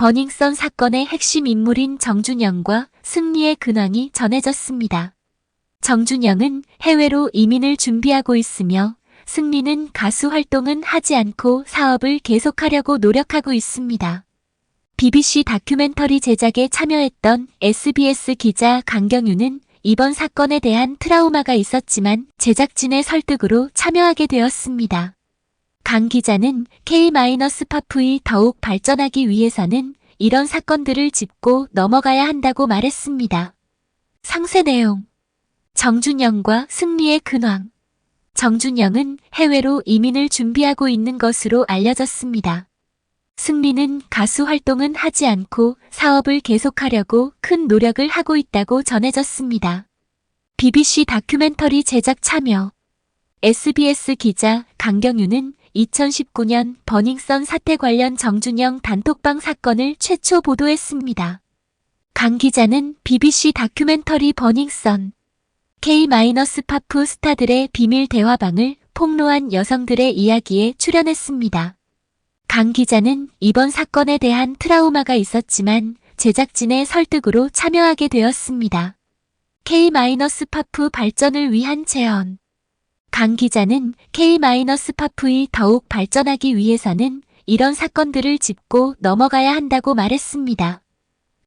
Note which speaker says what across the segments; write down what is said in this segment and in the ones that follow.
Speaker 1: 버닝썬 사건의 핵심 인물인 정준영과 승리의 근황이 전해졌습니다. 정준영은 해외로 이민을 준비하고 있으며 승리는 가수 활동은 하지 않고 사업을 계속하려고 노력하고 있습니다. BBC 다큐멘터리 제작에 참여했던 SBS 기자 강경유는 이번 사건에 대한 트라우마가 있었지만 제작진의 설득으로 참여하게 되었습니다. 강 기자는 K-파프이 더욱 발전하기 위해서는 이런 사건들을 짚고 넘어가야 한다고 말했습니다. 상세 내용 정준영과 승리의 근황 정준영은 해외로 이민을 준비하고 있는 것으로 알려졌습니다. 승리는 가수 활동은 하지 않고 사업을 계속하려고 큰 노력을 하고 있다고 전해졌습니다. BBC 다큐멘터리 제작 참여 SBS 기자 강경유는 2019년 버닝썬 사태 관련 정준영 단톡방 사건을 최초 보도했습니다. 강 기자는 BBC 다큐멘터리 버닝썬 K-파프 스타들의 비밀 대화방을 폭로한 여성들의 이야기에 출연했습니다. 강 기자는 이번 사건에 대한 트라우마가 있었지만 제작진의 설득으로 참여하게 되었습니다. K-파프 발전을 위한 제언 강 기자는 K-파프이 더욱 발전하기 위해서는 이런 사건들을 짚고 넘어가야 한다고 말했습니다.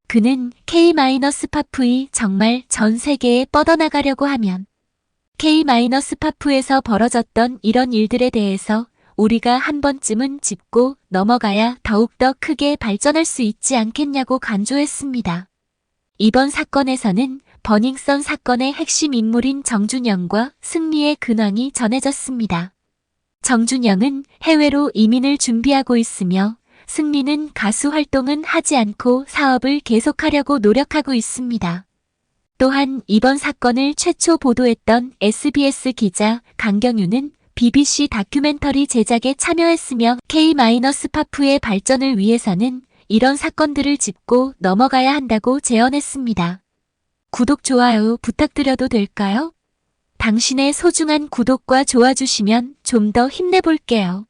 Speaker 1: 그는 K-파프이 정말 전 세계에 뻗어나가려고 하면 K-파프에서 벌어졌던 이런 일들에 대해서 우리가 한 번쯤은 짚고 넘어가야 더욱더 크게 발전할 수 있지 않겠냐고 간조했습니다. 이번 사건에서는 버닝썬 사건의 핵심 인물인 정준영과 승리의 근황이 전해졌습니다. 정준영은 해외로 이민을 준비하고 있으며 승리는 가수 활동은 하지 않고 사업을 계속하려고 노력하고 있습니다. 또한 이번 사건을 최초 보도했던 SBS 기자 강경유는 BBC 다큐멘터리 제작에 참여했으며 K-파프의 발전을 위해서는 이런 사건들을 짚고 넘어가야 한다고 제언했습니다. 구독, 좋아요 부탁드려도 될까요? 당신의 소중한 구독과 좋아 주시면 좀 더 힘내볼게요.